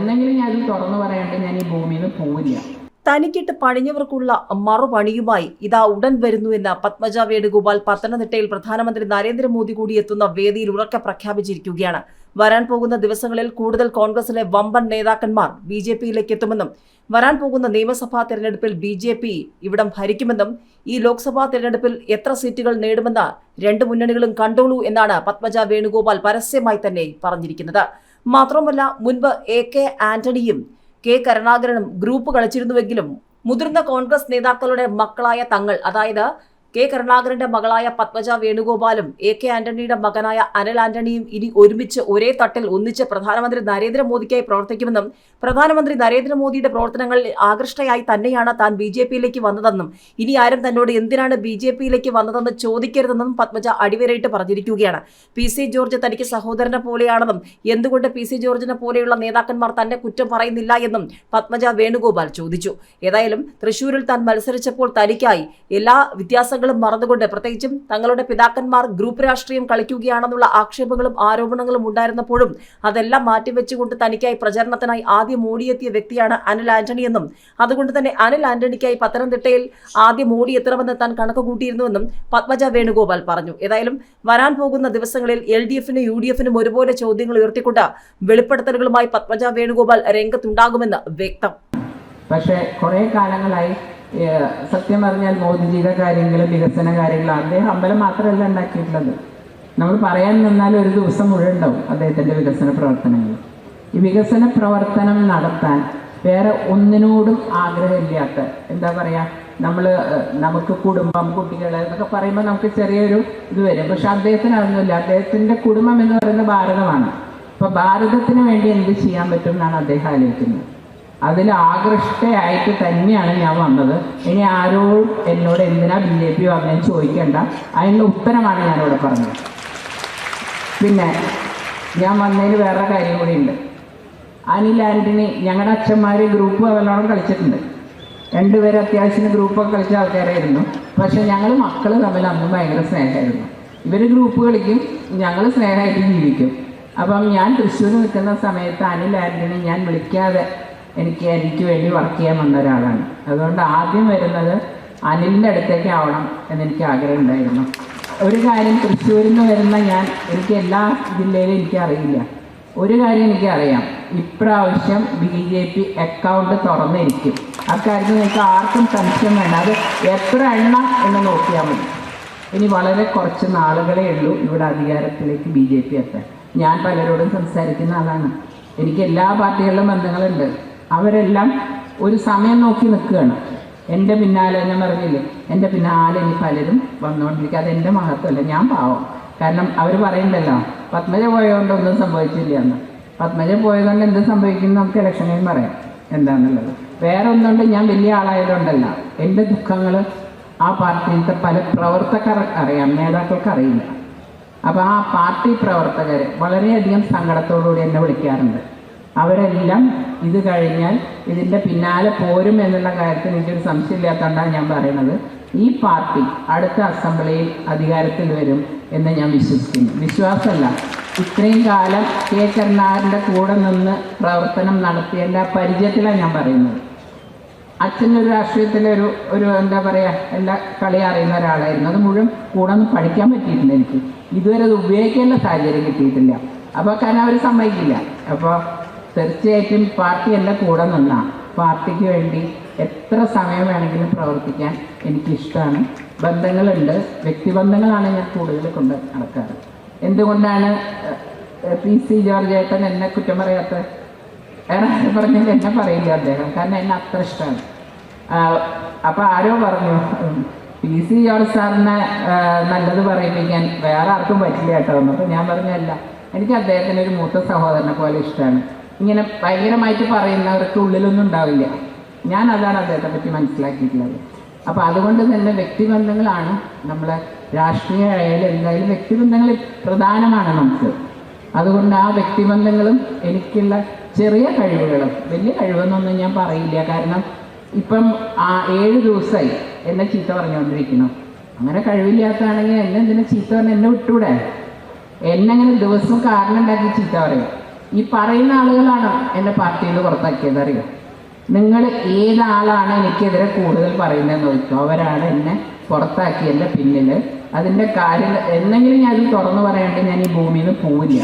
എന്നെങ്കിലും ഞാൻ തുറന്നു പറയാണ്ട് ഞാൻ ഈ ഭൂമിയിൽ നിന്ന് പോവില്ല. തനിക്കിട്ട് പണിഞ്ഞവർക്കുള്ള മറുപണിയുമായി ഇതാ ഉടൻ വരുന്നുവെന്ന് പത്മജ വേണുഗോപാൽ പത്തനംതിട്ടയിൽ പ്രധാനമന്ത്രി നരേന്ദ്രമോദി കൂടി എത്തുന്ന വേദിയിൽ ഉറക്കെ പ്രഖ്യാപിച്ചിരിക്കുകയാണ്. വരാൻ പോകുന്ന ദിവസങ്ങളിൽ കൂടുതൽ കോൺഗ്രസിലെ വമ്പൻ നേതാക്കന്മാർ ബി ജെ പിയിലേക്ക് എത്തുമെന്നും വരാൻ പോകുന്ന നിയമസഭാ തെരഞ്ഞെടുപ്പിൽ ബി ജെ പി ഇവിടം ഭരിക്കുമെന്നും ഈ ലോക്സഭാ തെരഞ്ഞെടുപ്പിൽ എത്ര സീറ്റുകൾ നേടുമെന്ന് രണ്ട് മുന്നണികളും കണ്ടോളൂ എന്നാണ് പത്മജ വേണുഗോപാൽ പരസ്യമായി തന്നെ പറഞ്ഞിരിക്കുന്നത്. മാത്രമല്ല മുൻപ് എ കെ ആന്റണിയും കെ കരുണാകരനും ഗ്രൂപ്പ് കളിച്ചിരുന്നുവെങ്കിലും മുതിർന്ന കോൺഗ്രസ് നേതാക്കളുടെ മക്കളായ തങ്ങൾ അതായത് കെ കരുണാകരന്റെ മകളായ പത്മജ വേണുഗോപാലും എ കെ ആന്റണിയുടെ മകനായ അനിൽ ആന്റണിയും ഇനി ഒരുമിച്ച് ഒരേ തട്ടിൽ ഒന്നിച്ച് പ്രധാനമന്ത്രി നരേന്ദ്രമോദിക്കായി പ്രവർത്തിക്കുമെന്നും പ്രധാനമന്ത്രി നരേന്ദ്രമോദിയുടെ പ്രവർത്തനങ്ങളിൽ ആകൃഷ്ടയായി തന്നെയാണ് താൻ ബി ജെ പിയിലേക്ക് വന്നതെന്നും ഇനി ആരും തന്നോട് എന്തിനാണ് ബി ജെ പിയിലേക്ക് വന്നതെന്ന് ചോദിക്കരുതെന്നും പത്മജ അടിവരയിട്ട് പറഞ്ഞിരിക്കുകയാണ്. പി സി ജോർജ് തനിക്ക് സഹോദരനെ പോലെയാണെന്നും എന്തുകൊണ്ട് പി സി ജോർജിനെ പോലെയുള്ള നേതാക്കന്മാർ തന്നെ കുറ്റം പറയുന്നില്ല എന്നും പത്മജ വേണുഗോപാൽ ചോദിച്ചു. ഏതായാലും തൃശൂരിൽ താൻ മത്സരിച്ചപ്പോൾ തനിക്കായി എല്ലാ വ്യത്യാസങ്ങളും മറന്നുകൊണ്ട് പ്രത്യേകിച്ചും തങ്ങളുടെ പിതാക്കന്മാർ ഗ്രൂപ്പ് രാഷ്ട്രീയം കളിക്കുകയാണെന്നുള്ള ആക്ഷേപങ്ങളും ആരോപണങ്ങളും ഉണ്ടായിരുന്നപ്പോഴും അതെല്ലാം മാറ്റിവെച്ചുകൊണ്ട് തനിക്കായി പ്രചരണത്തിനായി ആദ്യം ഓടിയെത്തിയ വ്യക്തിയാണ് അനിൽ ആന്റണിയെന്നും അതുകൊണ്ട് തന്നെ അനിൽ ആന്റണിക്കായി പത്തനംതിട്ടയിൽ ആദ്യം ഓടിയെത്തണമെന്ന് താൻ കണക്ക് കൂട്ടിയിരുന്നുവെന്നും പത്മജ വേണുഗോപാൽ പറഞ്ഞു. ഏതായാലും വരാൻ പോകുന്ന ദിവസങ്ങളിൽ എൽ ഡി എഫിനും യു ഡി എഫിനും ഒരുപോലെ ചോദ്യങ്ങൾ ഉയർത്തിക്കൊണ്ട് വെളിപ്പെടുത്തലുകളുമായി പത്മജ വേണുഗോപാൽ രംഗത്തുണ്ടാകുമെന്ന് വ്യക്തം. പക്ഷേ കുറേ കാലങ്ങളായി സത്യം പറഞ്ഞാൽ മോദിജിയുടെ കാര്യങ്ങൾ വികസന കാര്യങ്ങൾ അദ്ദേഹം അമ്പലം മാത്രമല്ല ഉണ്ടാക്കിയിട്ടുള്ളത്. നമ്മൾ പറയാൻ നിന്നാൽ ഒരു ദിവസം മുഴുവൻ ഉണ്ടാവും അദ്ദേഹത്തിന്റെ വികസന പ്രവർത്തനങ്ങൾ. ഈ വികസന പ്രവർത്തനം നടത്താൻ വേറെ ഒന്നിനോടും ആഗ്രഹമില്ലാത്ത എന്താ പറയുക നമ്മൾ നമുക്ക് കുടുംബം കുട്ടികൾ എന്നൊക്കെ പറയുമ്പോൾ നമുക്ക് ചെറിയൊരു ഇത് വരും. പക്ഷെ അദ്ദേഹത്തിന് അതൊന്നുമില്ല അദ്ദേഹത്തിന്റെ കുടുംബം എന്ന് പറയുന്നത് ഭാരതമാണ്. അപ്പോൾ ഭാരതത്തിന് വേണ്ടി എന്ത് ചെയ്യാൻ പറ്റും എന്നാണ് അദ്ദേഹം ആലോചിക്കുന്നത്. അതിൽ ആകൃഷ്ടയായിട്ട് തന്നെയാണ് ഞാൻ വന്നത്. ഇനി ആരോ എന്നോട് എന്തിനാ ബി ജെ പി വന്നതെന്ന് ചോദിക്കേണ്ട. അതിനുള്ള ഉത്തരമാണ് ഞാനിവിടെ പറഞ്ഞത്. പിന്നെ ഞാൻ വന്നതിന് വേറെ കാര്യം കൂടി ഉണ്ട്. അനിൽ ആന്റണി ഞങ്ങളുടെ അച്ഛന്മാർ ഗ്രൂപ്പ് നല്ലോണം കളിച്ചിട്ടുണ്ട്. രണ്ടുപേരും അത്യാവശ്യം ഗ്രൂപ്പൊക്കെ കളിച്ച ആൾക്കാരായിരുന്നു. പക്ഷെ ഞങ്ങൾ മക്കൾ തമ്മിൽ അന്ന് ഭയങ്കര സ്നേഹമായിരുന്നു. ഇവർ ഗ്രൂപ്പ് കളിക്കും ഞങ്ങൾ സ്നേഹമായിട്ട് ജീവിക്കും. അപ്പം ഞാൻ തൃശ്ശൂർ നിൽക്കുന്ന സമയത്ത് അനിൽ ആന്റണി ഞാൻ വിളിക്കാതെ എനിക്ക് എനിക്ക് വേണ്ടി വർക്ക് ചെയ്യാൻ വന്ന ഒരാളാണ്. അതുകൊണ്ട് ആദ്യം വരുന്നത് അനിലിന്റെ അടുത്തേക്ക് ആവണം എന്നെനിക്ക് ആഗ്രഹം ഉണ്ടായിരുന്നു. ഒരു കാര്യം തൃശ്ശൂരിൽ നിന്ന് വരുന്ന ഞാൻ എനിക്ക് എല്ലാ ജില്ലയിലും എനിക്ക് അറിയില്ല. ഒരു കാര്യം എനിക്കറിയാം ഇപ്രാവശ്യം ബി ജെ പി അക്കൗണ്ട് തുറന്നിരിക്കും. അക്കാര്യത്തിൽ നിങ്ങൾക്ക് ആർക്കും സംശയം വേണ്ട. അത് എത്ര എണ്ണം എന്ന് നോക്കിയാൽ മതി. ഇനി വളരെ കുറച്ച് നാളുകളേ ഉള്ളൂ ഇവിടെ അധികാരത്തിലേക്ക് ബി ജെ പി എത്താൻ. ഞാൻ പലരോടും സംസാരിക്കുന്ന ആളാണ്. എനിക്ക് എല്ലാ പാർട്ടികളിലും ബന്ധങ്ങളുണ്ട്. അവരെല്ലാം ഒരു സമയം നോക്കി നിൽക്കുകയാണ്. എന്റെ പിന്നാലെ ഞാൻ പറഞ്ഞില്ലേ എന്റെ പിന്നാലെ ഇനി പലരും വന്നുകൊണ്ടിരിക്കുക അതെന്റെ മഹത്വമല്ല ഞാൻ പാവം. കാരണം അവർ പറയുന്നുണ്ടല്ലോ പത്മജ പോയതുകൊണ്ട് ഒന്നും സംഭവിച്ചില്ല എന്ന്. പത്മജ പോയതുകൊണ്ട് എന്ത് സംഭവിക്കും നമുക്ക് ഇലക്ഷനിൽ പറയാം. എന്താണെന്നുള്ളത് വേറെ ഒന്നുകൊണ്ട് ഞാൻ വലിയ ആളായതുകൊണ്ടല്ല. എന്റെ ദുഃഖങ്ങൾ ആ പാർട്ടിയിലത്തെ പല പ്രവർത്തകർ അറിയാം നേതാക്കൾക്ക് അറിയില്ല. അപ്പോൾ ആ പാർട്ടി പ്രവർത്തകർ വളരെയധികം സങ്കടത്തോടുകൂടി എന്നെ വിളിക്കാറുണ്ട്. അവരെല്ലാം ഇത് കഴിഞ്ഞാൽ ഇതിന്റെ പിന്നാലെ പോരും എന്നുള്ള കാര്യത്തിൽ എനിക്കൊരു സംശയമില്ലാത്തതുകൊണ്ടാണ് ഞാൻ പറയുന്നത്. ഈ പാർട്ടി അടുത്ത അസംബ്ലിയിൽ അധികാരത്തിൽ വരും എന്ന് ഞാൻ വിശ്വസിക്കുന്നു. വിശ്വാസമല്ല. ഇത്രയും കാലം കെ. കരുണാകരന്റെ കൂടെ നിന്ന് പ്രവർത്തനം നടത്തിയതിന്റെ പരിചയത്തിലാണ് ഞാൻ പറയുന്നത്. അച്ഛനൊരു രാഷ്ട്രീയത്തിലെ ഒരു ഒരു എന്താ പറയുക എല്ലാ കളി അറിയുന്ന ഒരാളായിരുന്നു. അത് മുഴുവൻ കൂടെ ഒന്ന് പഠിക്കാൻ പറ്റിയിട്ടില്ല എനിക്ക്. ഇതുവരെ അത് ഉപയോഗിക്കേണ്ട സാഹചര്യം കിട്ടിയിട്ടില്ല. അപ്പോൾ കാരണം അവർ സമ്മതിക്കില്ല. അപ്പോൾ തീർച്ചയായിട്ടും പാർട്ടി എന്റെ കൂടെ നിന്ന. പാർട്ടിക്ക് വേണ്ടി എത്ര സമയം വേണമെങ്കിലും പ്രവർത്തിക്കാൻ എനിക്കിഷ്ടമാണ് ബന്ധങ്ങളുണ്ട്. വ്യക്തിബന്ധങ്ങളാണ് ഞാൻ കൂടുതൽ കൊണ്ട് നടക്കാറ്. എന്തുകൊണ്ടാണ് പി സി ജോർജ് ഏട്ടൻ എന്നെ കുറ്റം പറയാത്ത വേറെ പറഞ്ഞാൽ എന്നെ പറയില്ല അദ്ദേഹം. കാരണം എന്നെ അത്ര ഇഷ്ടമാണ് അപ്പോൾ ആരോ പറഞ്ഞു പി സി ജോർജ് സാറിനെ നല്ലത് പറയിപ്പിക്കാൻ വേറെ ആർക്കും പറ്റില്ല കേട്ടോ. എന്ന് അപ്പോൾ ഞാൻ പറഞ്ഞല്ല എനിക്ക് അദ്ദേഹത്തിന് ഒരു മൂത്ത സഹോദരനെ പോലെ ഇഷ്ടമാണ് ഇങ്ങനെ ഭയങ്കരമായിട്ട് പറയുന്നവർക്ക് ഉള്ളിലൊന്നും ഉണ്ടാവില്ല. ഞാൻ അതാണ് അദ്ദേഹത്തെ പറ്റി മനസ്സിലാക്കിയിട്ടുള്ളത്. അപ്പോൾ അതുകൊണ്ട് തന്നെ വ്യക്തിബന്ധങ്ങളാണ് നമ്മളെ രാഷ്ട്രീയ ആയാലും എന്തായാലും വ്യക്തിബന്ധങ്ങൾ പ്രധാനമാണ് നമുക്ക്. അതുകൊണ്ട് ആ വ്യക്തിബന്ധങ്ങളും എനിക്കുള്ള ചെറിയ കഴിവുകളും വലിയ കഴിവെന്നൊന്നും ഞാൻ പറയില്ല. കാരണം ഇപ്പം ആ ഏഴ് ദിവസമായി എന്നെ ചീത്ത പറഞ്ഞുകൊണ്ടിരിക്കണം അങ്ങനെ കഴിവില്ലാത്തതാണെങ്കിൽ എന്നെ എന്തിനാ ചീത്ത പറഞ്ഞ് എന്നെ വിട്ടൂടെ? എന്നെ അങ്ങനെ ദിവസം കാരണം ഉണ്ടാക്കി ചീത്ത പറയും. ഈ പറയുന്ന ആളുകളാണ് എന്റെ പാർട്ടിയിൽ നിന്ന് പുറത്താക്കിയത് അറിയോ? നിങ്ങൾ ഏതാളാണ് എനിക്കെതിരെ കൂടുതൽ പറയുന്നതെന്ന് ചോദിച്ചു അവരാണ് എന്നെ പുറത്താക്കിയതിന്റെ പിന്നിൽ അതിന്റെ കാര്യം എന്നെങ്കിലും ഞാൻ തുറന്നു പറയാണ്ട് ഞാൻ ഈ ഭൂമിയിൽ നിന്ന് പോവില്ല.